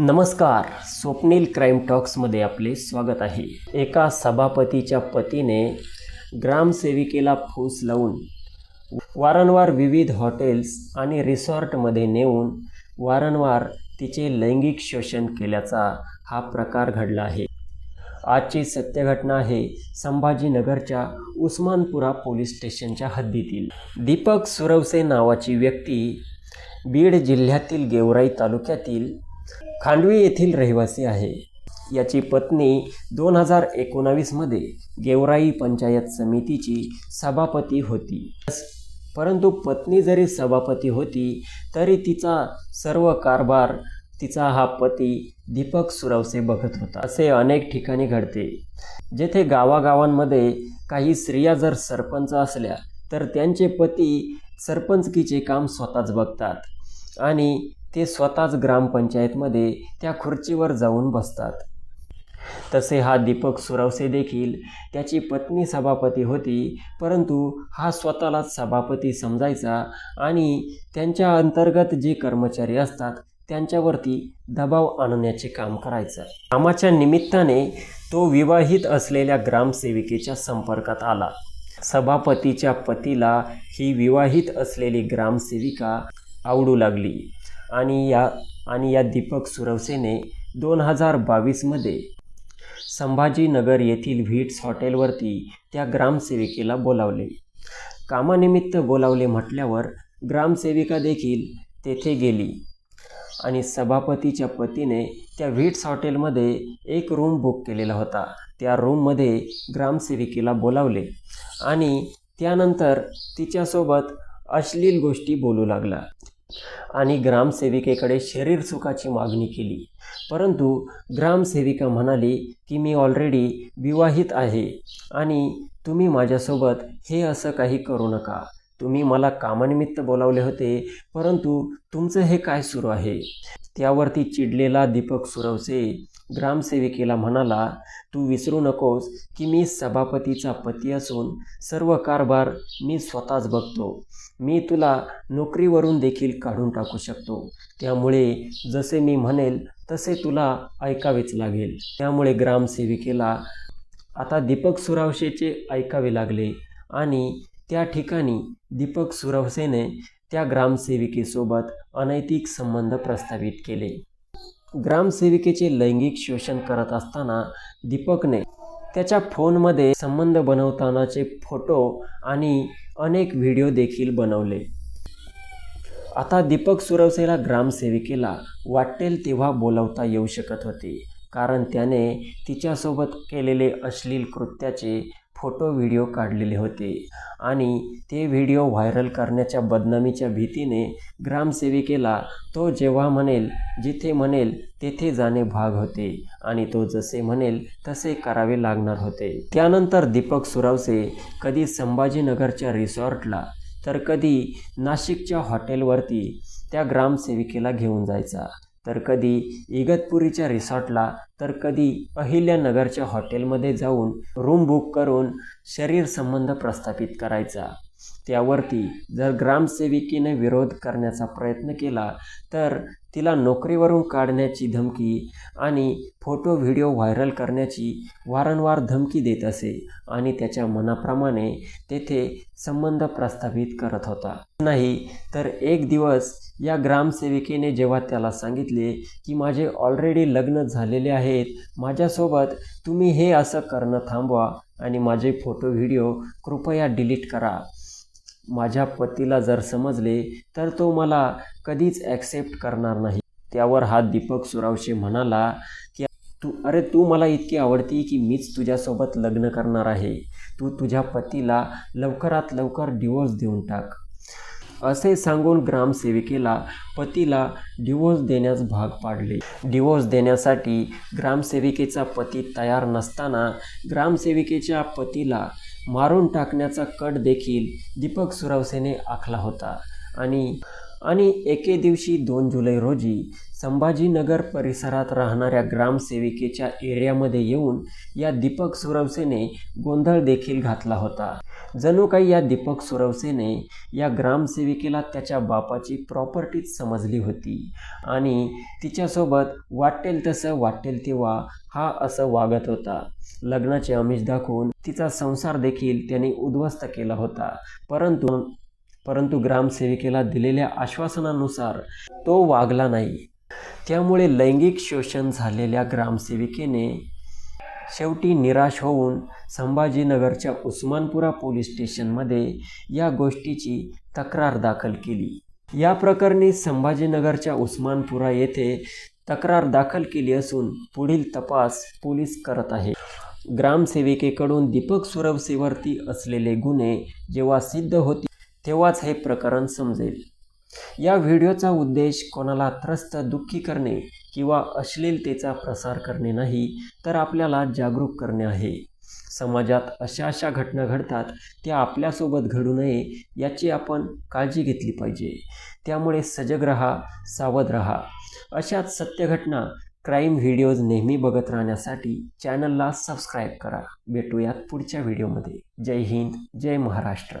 नमस्कार. स्वप्नील क्राईम टॉक्समध्ये आपले स्वागत आहे. एका सभापतीच्या पतीने ग्रामसेविकेला फूस लावून वारंवार विविध हॉटेल्स आणि रिसॉर्टमध्ये नेऊन वारंवार तिचे लैंगिक शोषण केल्याचा हा प्रकार घडला आहे. आजची सत्यघटना आहे संभाजीनगरच्या उस्मानपुरा पोलीस स्टेशनच्या हद्दीतील. दीपक सुरवसे नावाची व्यक्ती बीड जिल्ह्यातील गेवराई तालुक्यातील खांडवी येथील रहिवासी आहे. याची पत्नी दोन हजार एकोणावीसमध्ये गेवराई पंचायत समितीची सभापती होती. परंतु पत्नी जरी सभापती होती तरी तिचा सर्व कारभार तिचा हा पती दीपक सुरवसे बघत होता. असे अनेक ठिकाणी घडते. जेथे गावागावांमध्ये काही स्त्रिया जर सरपंच असल्या तर त्यांचे पती सरपंचकीचे काम स्वतःच बघतात आणि ते स्वतःच ग्रामपंचायतमध्ये त्या खुर्चीवर जाऊन बसतात. तसे हा दीपक सुरवसे देखील त्याची पत्नी सभापती होती परंतु हा स्वतःलाच सभापती समजायचा आणि त्यांच्या अंतर्गत जे कर्मचारी असतात त्यांच्यावरती दबाव आणण्याचे काम करायचं. कामाच्या निमित्ताने तो विवाहित असलेल्या ग्रामसेविकेच्या संपर्कात आला. सभापतीच्या पतीला ही विवाहित असलेली ग्रामसेविका आवडू लागली. आणि या आणि या दीपक सुरवसेने दोन हजार बावीसमध्ये संभाजीनगर येथील व्हीट्स हॉटेलवरती त्या ग्रामसेविकेला बोलावले. कामानिमित्त बोलावले म्हटल्यावर ग्रामसेविका देखील तेथे गेली आणि सभापतीच्या पतीने त्या व्हिट्स हॉटेलमध्ये एक रूम बुक केलेला होता. त्या रूममध्ये ग्रामसेविकेला बोलावले आणि त्यानंतर तिच्यासोबत अश्लील गोष्टी बोलू लागला. आणि ग्रामसेविकेकडे शरीर सुखाची मागणी केली. परंतु ग्रामसेविका म्हणाली की मी ऑलरेडी विवाहित आहे आणि तुम्ही माझ्यासोबत हे असं काही करू नका. तुम्ही मला कामानिमित्त बोलावले होते परंतु तुमचं हे काय सुरू आहे? त्यावरती चिडलेला दीपक सुरवसे ग्रामसेविकेला म्हणाला तू विसरू नकोस की मी सभापतीचा पती असून सर्व कारभार मी स्वतःच बघतो. मी तुला नोकरीवरून देखील काढून टाकू शकतो. त्यामुळे जसे मी म्हणेल तसे तुला ऐकावेच लागेल. त्यामुळे ग्रामसेविकेला आता दीपक सुरावशेचे ऐकावे लागले आणि त्या ठिकाणी दीपक सुरवसेने त्या ग्रामसेविकेसोबत अनैतिक संबंध प्रस्थापित केले. ग्रामसेविकेचे लैंगिक शोषण करत असताना दीपकने त्याच्या फोनमध्ये संबंध बनवतानाचे फोटो आणि अनेक व्हिडिओ देखील बनवले. आता दीपक सुरवसेला ग्रामसेविकेला वाटेल तेव्हा बोलवता येऊ शकत होते कारण त्याने तिच्यासोबत केलेले अश्लील कृत्याचे फोटो व्हिडिओ काढलेले होते. आणि ते व्हिडिओ व्हायरल करण्याच्या बदनामीच्या भीतीने ग्रामसेविकेला तो जेव्हा म्हणेल जिथे म्हणेल तेथे जाणे भाग होते. आणि तो जसे म्हणेल तसे करावे लागणार होते. त्यानंतर दीपक सुरावसे कधी संभाजीनगरच्या रिसॉर्टला तर कधी नाशिकच्या हॉटेलवरती त्या ग्रामसेविकेला घेऊन जायचा. तर कधी इगतपुरीच्या रिसॉर्टला तर कधी अहिल्यानगरच्या हॉटेलमध्ये जाऊन रूम बुक करून शरीर संबंध प्रस्थापित करायचा. त्यावरती जर ग्रामसेविकेने विरोध करण्याचा प्रयत्न केला तर तिला नोकरीवरून काढण्याची धमकी आणि फोटो व्हिडिओ व्हायरल करण्याची वारंवार धमकी देत असे आणि त्याच्या मनाप्रमाणे तेथे संबंध प्रस्थापित करत होता. नाही तर एक दिवस या ग्रामसेविकेने जेव्हा त्याला सांगितले की माझे ऑलरेडी लग्न झालेले आहेत माझ्यासोबत तुम्ही हे असं करणं थांबवा आणि माझे फोटो व्हिडिओ कृपया डिलीट करा. माझ्या पतीला जर समजले तर तो मला कधीच ॲक्सेप्ट करणार नाही. त्यावर हा दीपक सुरावशे म्हणाला की तू अरे तू मला इतकी आवडती की मीच तुझ्यासोबत लग्न करणार आहे. तू तुझ्या पतीला लवकरात लवकर डिवोर्स देऊन टाक. असे सांगून ग्रामसेविकेला पतीला डिवोर्स देण्यास भाग पाडले. डिवोर्स देण्यासाठी ग्रामसेविकेचा पती तयार नसताना ग्रामसेविकेच्या पतीला मारून टाकण्याचा कट देखील दीपक सुरवसेने आखला होता. आणि आणि एके दिवशी दोन जुलै रोजी संभाजीनगर परिसरात राहणाऱ्या ग्रामसेविकेच्या एरियामध्ये येऊन या दीपक सुरवसेने गोंधळ देखील घातला होता. जणू काही या दीपक सुरवसेने या ग्रामसेविकेला त्याच्या बापाची प्रॉपर्टीच समजली होती आणि तिच्यासोबत वाटेल तसं वाटेल तेव्हा हा असं वागत होता. लग्नाचे आमिष दाखवून तिचा संसार देखील त्याने उद्ध्वस्त केला होता. परंतु परंतु ग्रामसेविकेला दिलेल्या आश्वासनानुसार तो वागला नाही. त्यामुळे लैंगिक शोषण झालेल्या ग्रामसेविकेने शेवटी निराश होऊन संभाजीनगरच्या उस्मानपुरा पोलीस स्टेशनमध्ये या गोष्टीची तक्रार दाखल केली. या प्रकरणी संभाजीनगरच्या उस्मानपुरा येथे तक्रार दाखल केली असून पुढील तपास पोलीस करत आहे. ग्रामसेविकेकडून दीपक सुरवसेवरती असलेले गुन्हे जेव्हा सिद्ध होते तेव्हाच हे प्रकरण समजेल. या व्हिडिओचा उद्देश कोणाला त्रस्त दुःखी करणे किंवा अश्लीलतेचा प्रसार करणे नाही तर आपल्याला जागरूक करणे आहे. समाजात अशा अशा घटना घडतात त्या आपल्यासोबत घडू नये याची आपण काळजी घेतली पाहिजे. त्यामुळे सजग रहा सावध रहा. अशाच सत्य घटना क्राईम व्हिडिओज नेहमी बघत राहण्यासाठी चॅनलला सबस्क्राईब करा. भेटूयात पुढच्या व्हिडिओमध्ये. जय हिंद जय महाराष्ट्र.